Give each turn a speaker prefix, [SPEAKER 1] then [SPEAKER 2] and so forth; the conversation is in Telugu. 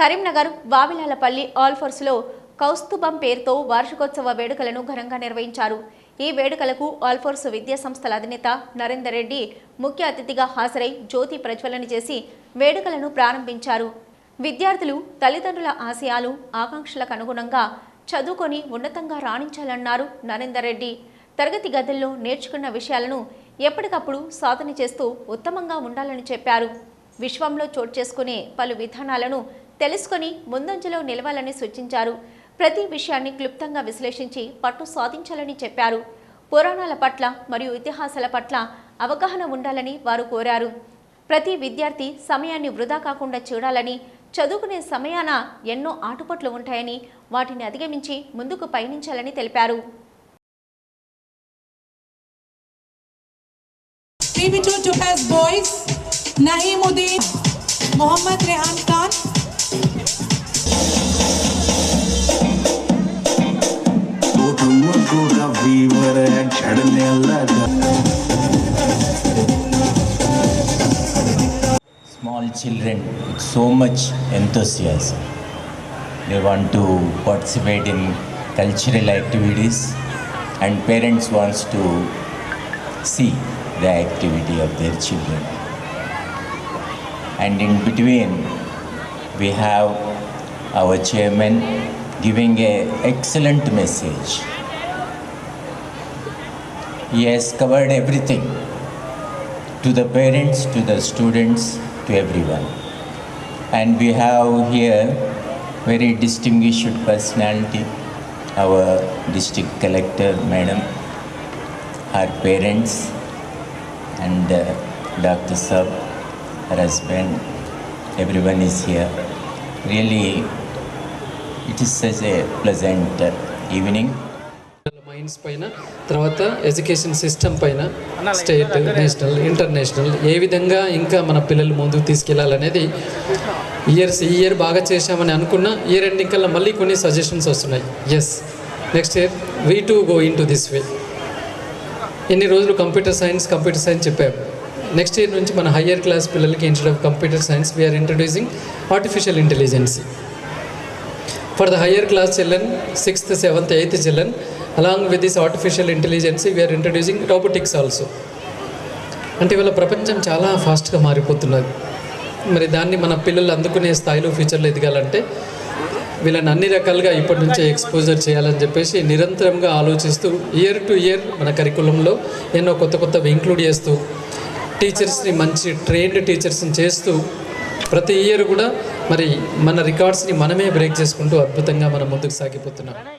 [SPEAKER 1] కరీంనగర్ వావిలాలపల్లి ఆల్ఫోర్స్లో కౌస్తుభం పేరుతో వార్షికోత్సవ వేడుకలను ఘనంగా నిర్వహించారు. ఈ వేడుకలకు ఆల్ఫోర్స్ విద్యా సంస్థల అధినేత నరేందర్ రెడ్డి ముఖ్య అతిథిగా హాజరై జ్యోతి ప్రజ్వలన చేసి వేడుకలను ప్రారంభించారు. విద్యార్థులు తల్లిదండ్రుల ఆశయాలు ఆకాంక్షలకు అనుగుణంగా చదువుకొని ఉన్నతంగా రాణించాలన్నారు నరేందర్ రెడ్డి. తరగతి గదుల్లో నేర్చుకున్న విషయాలను ఎప్పటికప్పుడు సాధన చేస్తూ ఉత్తమంగా ఉండాలని చెప్పారు. విశ్వంలో చోటు చేసుకునే పలు విధానాలను తెలుసుకొని ముందంజలో నిలవాలని సూచించారు. ప్రతి విషయాన్ని క్లుప్తంగా విశ్లేషించి పట్టు సాధించాలని చెప్పారు. పురాణాల పట్ల మరియు ఇతిహాసాల పట్ల అవగాహన ఉండాలని వారు కోరారు. ప్రతి విద్యార్థి సమయాన్ని వృధా కాకుండా చూడాలని చదువుకునే సమయాన ఎన్నో ఆటుపట్లు ఉంటాయని వాటిని అధిగమించి ముందుకు పయనించాలని తెలిపారు.
[SPEAKER 2] To Mohammed Rehan Khan
[SPEAKER 3] Small children with so much enthusiasm. They want to participate in cultural activities and parents wants to see the activity of their children. And in between, we have our chairman giving an excellent message. He has covered everything to the parents, to the students, to everyone. And we have here very distinguished personality, our district collector, madam, her parents, and uh, Dr. Sab, her husband, everyone is here. Really, it is such a pleasant uh, evening.
[SPEAKER 4] Minds పైన తర్వాత ఎడ్యుకేషన్ సిస్టమ్ పైన స్టేట్ నేషనల్ ఇంటర్నేషనల్ ఏ విధంగా ఇంకా మన పిల్లలు ముందుకు తీసుకెళ్ళాలనేది ఇయర్స్ ఈ ఇయర్ బాగా చేశామని అనుకున్న ఇయర్ ఎండింగ్ కల్లా మళ్ళీ కొన్ని సజెషన్స్ వస్తున్నాయి. Yes next year we to go into this way ఎన్ని రోజులు కంప్యూటర్ సైన్స్ కంప్యూటర్ సైన్స్ చెప్పాము నెక్స్ట్ ఇయర్ నుంచి మన హయ్యర్ క్లాస్ పిల్లలకి instead of computer science we are introducing artificial intelligence for the higher class children sixth seventh eighth children along with this artificial intelligence we are introducing robotics also అంటే ఇవాళ ప్రపంచం చాలా ఫాస్ట్గా మారిపోతున్నది. మరి దాన్ని మన పిల్లలు అందుకునే స్థాయిలో ఫ్యూచర్లో ఎదగాలంటే వీళ్ళని అన్ని రకాలుగా ఇప్పటి నుంచే ఎక్స్పోజర్ చేయాలని చెప్పేసి నిరంతరంగా ఆలోచిస్తూ ఇయర్ టు ఇయర్ మన కరికులంలో ఎన్నో కొత్త కొత్తవి ఇంక్లూడ్ చేస్తూ టీచర్స్ని మంచి ట్రైన్డ్ టీచర్స్ని చేస్తూ ప్రతి ఇయర్ కూడా మరి మన రికార్డ్స్ని మనమే బ్రేక్ చేసుకుంటూ అద్భుతంగా మనం ముందుకు సాగిపోతున్నాం.